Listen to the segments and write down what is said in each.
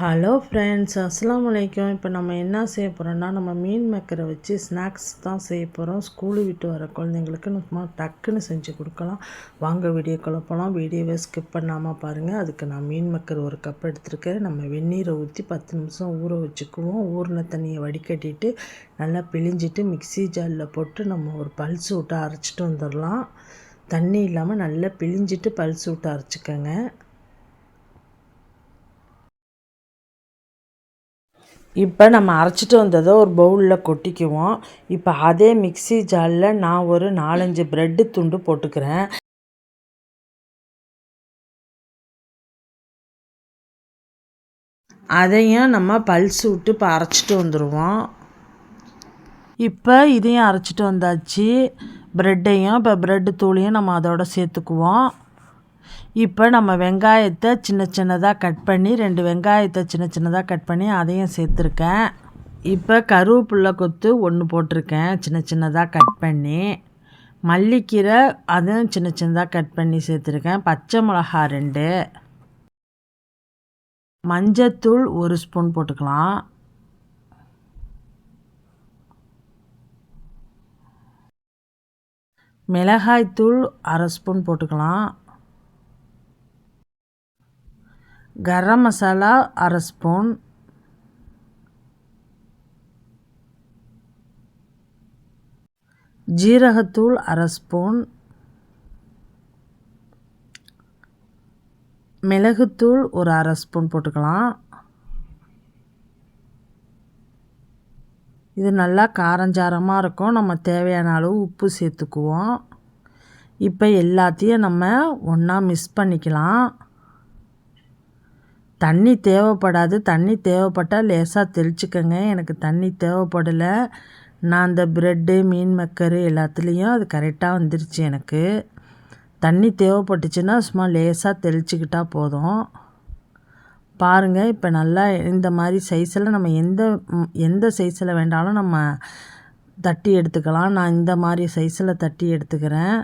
Hello friends அஸ்லாம் வலைக்கம் இப்போ நம்ம என்ன செய்ய போகிறோம்னா நம்ம மீன் மேக்கரை வச்சு ஸ்நாக்ஸ் தான் செய்ய போகிறோம் ஸ்கூலு விட்டு வர குழந்தைங்களுக்கு நம்ம டக்குன்னு செஞ்சு கொடுக்கலாம். வாங்க வீடியோ போகலாம் வீடியோவை ஸ்கிப் பண்ணாமல் பாருங்கள் அதுக்கு நான் மீன் மேக்கர் ஒரு கப் எடுத்துருக்கேன். நம்ம வெந்நீரை ஊற்றி பத்து நிமிஷம் ஊற வச்சுக்குவோம். ஊறின தண்ணியை வடிகட்டிட்டு நல்லா பிழிஞ்சிட்டு மிக்சி ஜாரில் போட்டு நம்ம ஒரு பல்ஸ் விட்டு அரைச்சிட்டு வந்துடலாம். தண்ணி இல்லாமல் நல்லா பிழிஞ்சிட்டு பல்ஸ் விட்டு அரைச்சிக்கோங்க. இப்போ நம்ம அரைச்சிட்டு வந்ததை ஒரு பவுலில் கொட்டிக்குவோம். இப்போ அதே மிக்சி ஜாலில் நான் ஒரு நாலஞ்சு ப்ரெட்டு துண்டு போட்டுக்கிறேன். அதையும் நம்ம பல்ஸ் விட்டு இப்போ அரைச்சிட்டு வந்துடுவோம் இப்போ இதையும் அரைச்சிட்டு வந்தாச்சு. ப்ரெட்டையும் இப்போ ப்ரெட்டு தூளையும் நம்ம அதோட சேர்த்துக்குவோம். இப்போ நம்ம வெங்காயத்தை சின்ன சின்னதாக கட் பண்ணி ரெண்டு வெங்காயத்தை சின்ன சின்னதாக கட் பண்ணி அதையும் சேர்த்துருக்கேன். இப்போ கருவேப்பில்லை கொத்து ஒன்று போட்டிருக்கேன். சின்ன சின்னதாக கட் பண்ணி மல்லிக்கீரை அதுவும் சின்ன சின்னதாக கட் பண்ணி சேர்த்துருக்கேன். பச்சை மிளகா ரெண்டு. மஞ்சத்தூள் ஒரு ஸ்பூன் போட்டுக்கலாம். மிளகாய்த்தூள் அரை ஸ்பூன் போட்டுக்கலாம். கரம் மசாலா அரை ஸ்பூன். ஜீரகத்தூள் அரை ஸ்பூன். மிளகுத்தூள் ஒரு அரை ஸ்பூன் போட்டுக்கலாம். இது நல்லா காரஞ்சாரமாக இருக்கும். நம்ம தேவையான அளவு உப்பு சேர்த்துக்குவோம். இப்போ எல்லாத்தையும் நம்ம ஒன்றா மிக்ஸ் பண்ணிக்கலாம். தண்ணி தேவைப்படாது தண்ணி தேவைப்பட்டால் லேசாக தெளிச்சுக்கோங்க. எனக்கு தண்ணி தேவைப்படலை. நான் அந்த ப்ரெட்டு மீன் மக்கரு எல்லாத்துலேயும் அது கரெக்டாக வந்துருச்சு எனக்கு. தண்ணி தேவைப்பட்டுச்சுன்னா சும்மா லேசாக தெளிச்சுக்கிட்டால் போதும். பாருங்கள் இப்போ நல்லா இந்த மாதிரி சைஸில் நம்ம எந்த எந்த சைஸில் வேண்டாலும் நம்ம தட்டி எடுத்துக்கலாம். நான் இந்த மாதிரி சைஸில் தட்டி எடுத்துக்கிறேன்.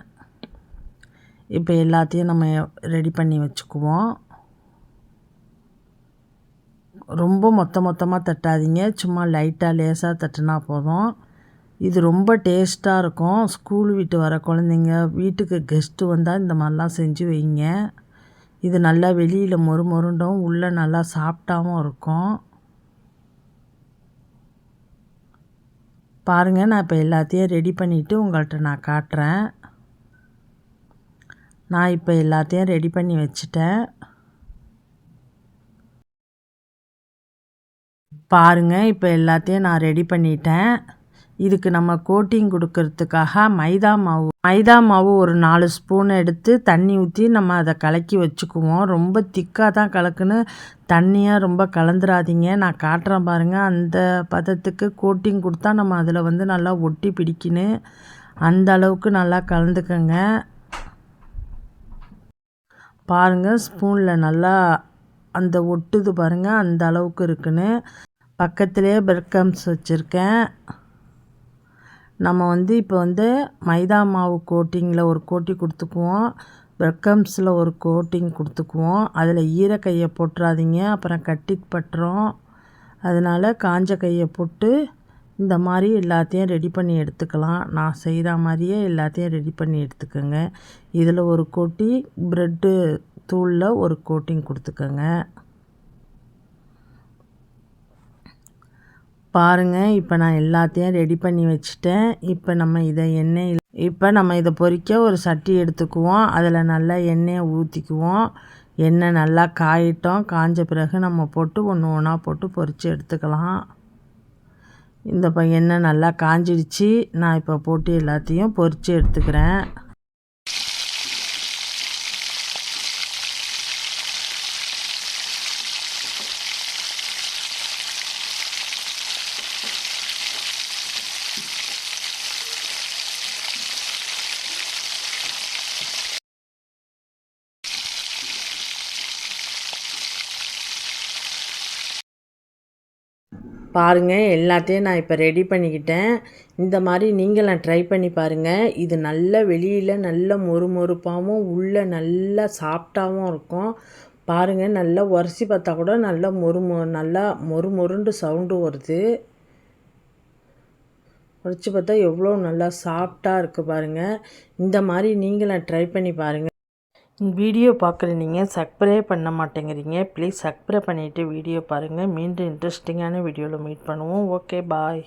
இப்போ எல்லாத்தையும் நம்ம ரெடி பண்ணி வச்சுக்குவோம். ரொம்ப மொத்த மொத்தமாக தட்டாதீங்க. சும்மா லைட்டாக லேசாக தட்டினா போதும். இது ரொம்ப டேஸ்ட்டாக இருக்கும். ஸ்கூல் விட்டு வர குழந்தைங்க வீட்டுக்கு கெஸ்ட்டு வந்தால் இந்த மாதிரிலாம் செஞ்சு வைங்க. இது நல்லா வெளியில் மொறு மொருண்டும் உள்ளே நல்லா சாப்பிட்டாவும் இருக்கும். பாருங்கள் நான் இப்போ எல்லாத்தையும் ரெடி பண்ணிவிட்டு உங்கள்கிட்ட நான் காட்டுறேன். நான் இப்போ எல்லாத்தையும் ரெடி பண்ணி வச்சுட்டேன். பாருங்கள் இப்போ எல்லாத்தையும் நான் ரெடி பண்ணிட்டேன். இதுக்கு நம்ம கோட்டிங் கொடுக்கறதுக்காக மைதா மாவு. மைதா மாவு ஒரு நாலு ஸ்பூன் எடுத்து தண்ணி ஊற்றி நம்ம அதை கலக்கி வச்சுக்குவோம். ரொம்ப திக்காக தான் கலக்குன்னு தண்ணியாக ரொம்ப கலந்துராதிங்க. நான் காட்டுறேன் பாருங்கள் அந்த பதத்துக்கு கோட்டிங் கொடுத்தா நம்ம அதில் வந்து நல்லா ஒட்டி பிடிக்கின்னு. அந்த அளவுக்கு நல்லா கலந்துக்கங்க. பாருங்கள் ஸ்பூனில் நல்லா அந்த ஒட்டுது பாருங்கள் அந்த அளவுக்கு இருக்குன்னு. பக்கத்துலேயே பிரெட் க்ரம்ஸ் வச்சுருக்கேன். நம்ம வந்து இப்போ வந்து மைதா மாவு கோட்டிங்கில் ஒரு கோட்டி கொடுத்துக்குவோம். பிரெட் க்ரம்ஸில் ஒரு கோட்டிங் கொடுத்துக்குவோம். அதில் ஈரக்கையை போட்டுறாதீங்க. அப்புறம் கட்டி பட்டுரும் அதனால் காஞ்ச கையை போட்டு இந்த மாதிரி எல்லாத்தையும் ரெடி பண்ணி எடுத்துக்கலாம். நான் செய்கிற மாதிரியே எல்லாத்தையும் ரெடி பண்ணி எடுத்துக்கோங்க. இதில் ஒரு கோட்டி ப்ரெட்டு தூளில் ஒரு கோட்டிங் கொடுத்துக்கோங்க. பாருங்கள் இப்போ நான் எல்லாத்தையும் ரெடி பண்ணி வச்சுட்டேன். இப்போ நம்ம இதை எண்ணெய் இப்போ நம்ம இதை பொறிக்க ஒரு சட்டி எடுத்துக்குவோம். அதில் நல்லா எண்ணெயை ஊற்றிக்குவோம் எண்ணெய் நல்லா காயிட்டோம். காஞ்ச பிறகு நம்ம போட்டு ஒன்று ஒன்றா போட்டு பொறிச்சு எடுத்துக்கலாம். இந்த எண்ணெய் நல்லா காஞ்சிடுச்சு. நான் இப்போ போட்டு எல்லாத்தையும் பொறிச்சு எடுத்துக்கிறேன். பாருங்கள் எல்லாத்தையும் நான் இப்போ ரெடி பண்ணிக்கிட்டேன். இந்த மாதிரி நீங்களும் ட்ரை பண்ணி பாருங்கள் இது நல்ல வெளியில் நல்ல மொறு மொறுப்பாகவும் உள்ளே நல்லா சாஃப்டாகவும் இருக்கும். பாருங்கள் நல்லா உரசி பார்த்தா கூட நல்லா மொறு மொ நல்லா மொறு மொறுண்டு சவுண்டு வருது. உடச்சி பார்த்தா எவ்வளோ நல்லா சாஃப்டாக இருக்குது பாருங்கள் இந்த மாதிரி நீங்களும் ட்ரை பண்ணி பாருங்கள் வீடியோ பார்க்குற நீங்கள் சப்ஸ்கிரைப் பண்ண மாட்டேங்கிறீங்க ப்ளீஸ் சப்ஸ்கிரைப் பண்ணிவிட்டு வீடியோ பாருங்கள் மீண்டும் இன்ட்ரெஸ்டிங்கான வீடியோவில் மீட் பண்ணுவோம். Okay bye